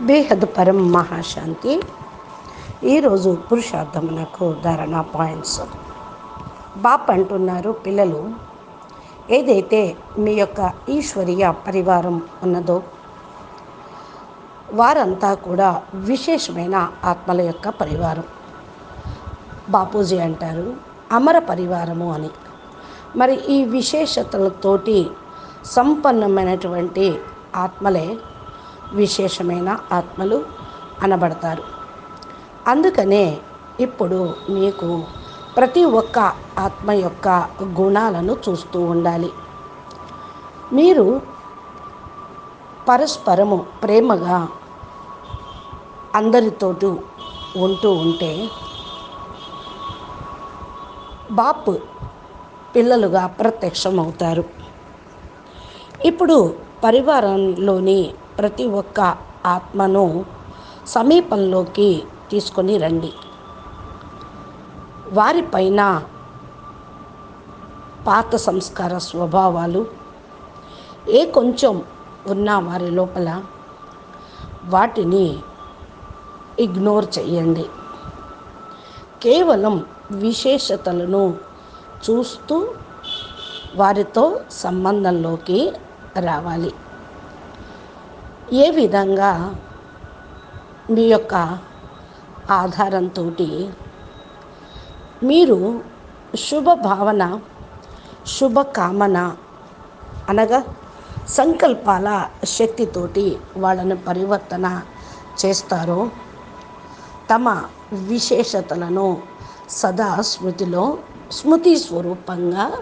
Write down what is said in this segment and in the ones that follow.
బేహద్ పరం మహాశాంతి. ఈరోజు పురుషార్థమునకు ధారణ పాయింట్స్. బాప్ అంటున్నారు పిల్లలు ఏదైతే మీ యొక్క ఈశ్వరీయ పరివారం ఉన్నదో వారంతా కూడా విశేషమైన ఆత్మల యొక్క పరివారం. బాపూజీ అంటారు అమర పరివారము అని. మరి ఈ విశేషతలతోటి సంపన్నమైనటువంటి ఆత్మలే విశేషమైన ఆత్మలు అనబడతారు. అందుకనే ఇప్పుడు మీకు ప్రతి ఒక్క ఆత్మ యొక్క గుణాలను చూస్తూ ఉండాలి. మీరు పరస్పరము ప్రేమగా అందరితోటి ఉంటూ ఉంటే బాప్ పిల్లలుగా ప్రత్యక్షమవుతారు. ఇప్పుడు పరివారంలోని ప్రతి ఒక్క ఆత్మను సమీపంలోకి తీసుకొని రండి. వారిపైన పాత సంస్కార స్వభావాలు ఏ కొంచెం ఉన్న వారి లోపల వాటిని ఇగ్నోర్ చేయండి. కేవలం విశేషతలను చూస్తూ వారితో సంబంధంలోకి రావాలి. ఏ విధంగా మీ యొక్క ఆధారంతో మీరు శుభ భావన శుభకామన అనగా సంకల్పాల శక్తితోటి వాళ్ళని పరివర్తన చేస్తారో తమ విశేషతలను సదా స్మృతిలో స్మృతి స్వరూపంగా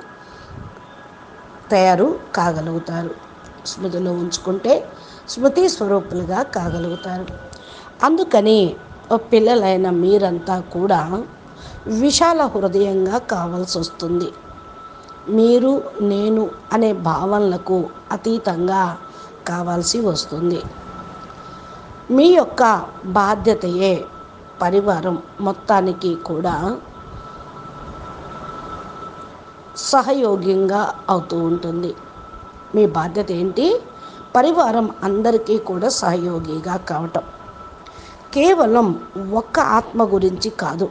తయారు కాగలుగుతారు. స్మృతిలో ఉంచుకుంటే స్మృతి స్వరూపులుగా కాగలుగుతారు. అందుకని పిల్లలైన మీరంతా కూడా విశాల హృదయంగా కావాల్సి వస్తుంది. మీరు నేను అనే భావనలకు అతీతంగా కావాల్సి వస్తుంది. మీ యొక్క బాధ్యతయే పరివారం మొత్తానికి కూడా సహయోగ్యంగా అవుతూ ఉంటుంది. మీ బాధ్యత ఏంటి? పరివారం అందరికీ కూడా సహయోగిగా కావటం. కేవలం ఒక్క ఆత్మ గురించి కాదు.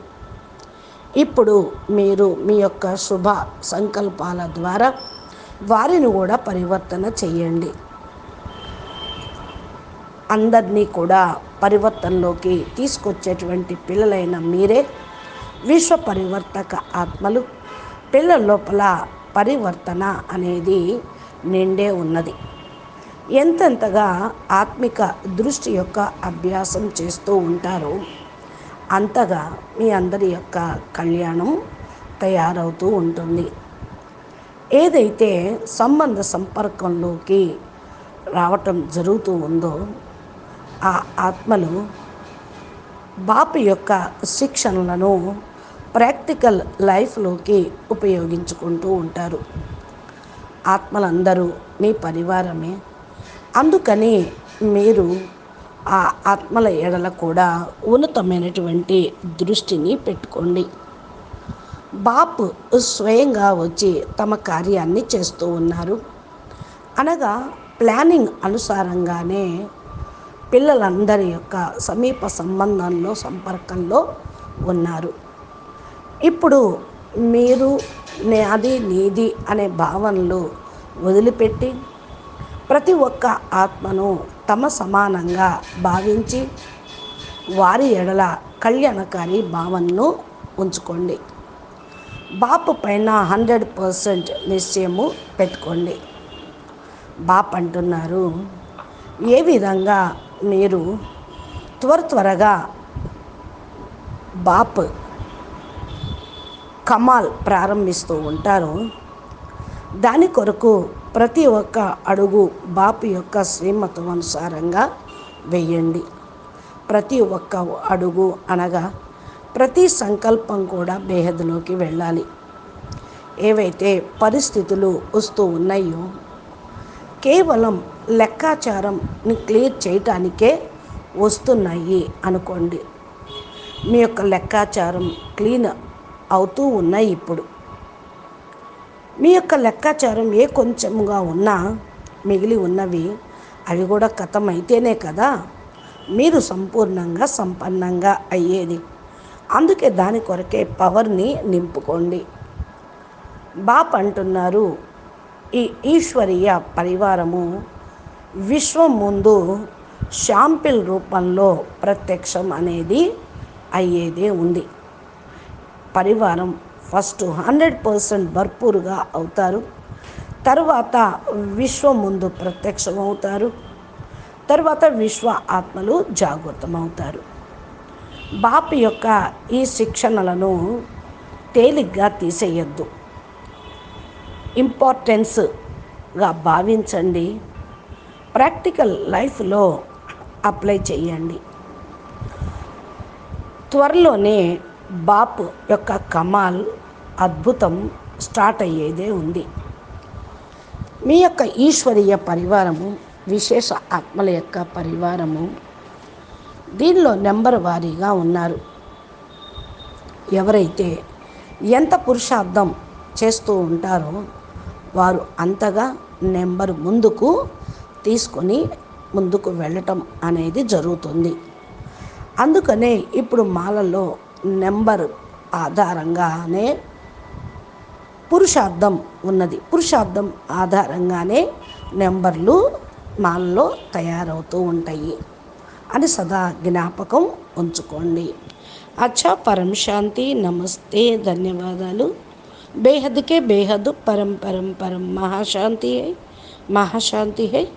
ఇప్పుడు మీరు మీ యొక్క శుభ సంకల్పాల ద్వారా వారిని కూడా పరివర్తన చేయండి. అందరినీ కూడా పరివర్తనలోకి తీసుకొచ్చేటువంటి పిల్లలైన మీరే విశ్వ పరివర్తక ఆత్మలు. పిల్లల లోపల పరివర్తన అనేది నిండే ఉన్నది. ఎంతెంతగా ఆత్మిక దృష్టి యొక్క అభ్యాసం చేస్తూ ఉంటారో అంతగా మీ అందరి యొక్క కళ్యాణం తయారవుతూ ఉంటుంది. ఏదైతే సంబంధ సంపర్కంలోకి రావటం జరుగుతూ ఉందో ఆ ఆత్మలు బాపు యొక్క శిక్షణలను ప్రాక్టికల్ లైఫ్లోకి ఉపయోగించుకుంటూ ఉంటారు. ఆత్మలందరూ మీ పరివారమే. అందుకని మీరు ఆ ఆత్మల ఎడల కూడా ఉన్నతమైనటువంటి దృష్టిని పెట్టుకోండి. బాపు స్వయంగా వచ్చి తమ కార్యాన్ని చేస్తూ ఉన్నారు. అనగా ప్లానింగ్ అనుసారంగానే పిల్లలందరి యొక్క సమీప సంబంధంలో సంపర్కంలో ఉన్నారు. ఇప్పుడు మీరు నాది నీది అనే భావనలు వదిలిపెట్టి ప్రతి ఒక్క ఆత్మను తమ సమానంగా భావించి వారి ఎడల కళ్యాణకారి భావనను ఉంచుకోండి. బాపు పైన హండ్రెడ్ పర్సెంట్ నిశ్చయము పెట్టుకోండి. బాప్ అంటున్నారు ఏ విధంగా మీరు త్వర త్వరగా బాప్ కమాల్ ప్రారంభిస్తూ ఉంటారు దాని కొరకు ప్రతి ఒక్క అడుగు బాపు యొక్క శ్రీమతం అనుసారంగా వెయ్యండి ప్రతి ఒక్క అడుగు అనగా ప్రతి సంకల్పం కూడా బేహద్లోకి వెళ్ళాలి. ఏవైతే పరిస్థితులు వస్తూ ఉన్నాయో కేవలం లెక్కాచారంని క్లియర్ చేయటానికే వస్తున్నాయి అనుకోండి. మీ యొక్క లెక్కాచారం క్లీన్ అవుతూ ఉన్నాయి ఇప్పుడు. మీ యొక్క లెక్కాచారం ఏ కొంచెముగా ఉన్నా మిగిలి ఉన్నవి అవి కూడా కథమైతేనే అయితేనే కదా? మీరు సంపూర్ణంగా సంపన్నంగా అయ్యేది. అందుకే దాని కొరకే పవర్ని నింపుకోండి. బాప్ అంటున్నారు ఈ ఈశ్వరీయ పరివారము విశ్వం ముందు షాంపిల్ రూపంలో ప్రత్యక్షం అనేది అయ్యేదే ఉంది. పరివారం ఫస్ట్ హండ్రెడ్ పర్సెంట్ భర్పూరుగా అవుతారు. తర్వాత విశ్వం ముందు ప్రత్యక్షం అవుతారు తర్వాత విశ్వ ఆత్మలు జాగృతమవుతారు. బాపు యొక్క ఈ శిక్షణలను తేలిగ్గా తీసేయద్దు. ఇంపార్టెన్స్గా భావించండి. ప్రాక్టికల్ లైఫ్లో అప్లై చేయండి. త్వరలోనే బాపు యొక్క కమాల్ అద్భుతం స్టార్ట్ అయ్యేదే ఉంది. మీ యొక్క ఈశ్వరీయ పరివారము విశేష ఆత్మల యొక్క పరివారము దీనిలో నెంబర్ వారీగా ఉన్నారు. ఎవరైతే ఎంత పురుషార్థం చేస్తూ ఉంటారో వారు అంతగా నెంబర్ ముందుకు తీసుకొని ముందుకు వెళ్ళటం అనేది జరుగుతుంది. అందుకనే ఇప్పుడు మాలలో నెంబర్ ఆధారంగానే పురుషార్థం ఉన్నది. పురుషార్థం ఆధారంగానే నెంబర్లు మాల్లో తయారవుతూ ఉంటాయి. అని సదా జ్ఞాపకం ఉంచుకోండి. అచ్చా పరం శాంతి నమస్తే ధన్యవాదాలు. బేహద్కే బేహద్ పరం పరం పరం మహాశాంతి హై మహాశాంతి హై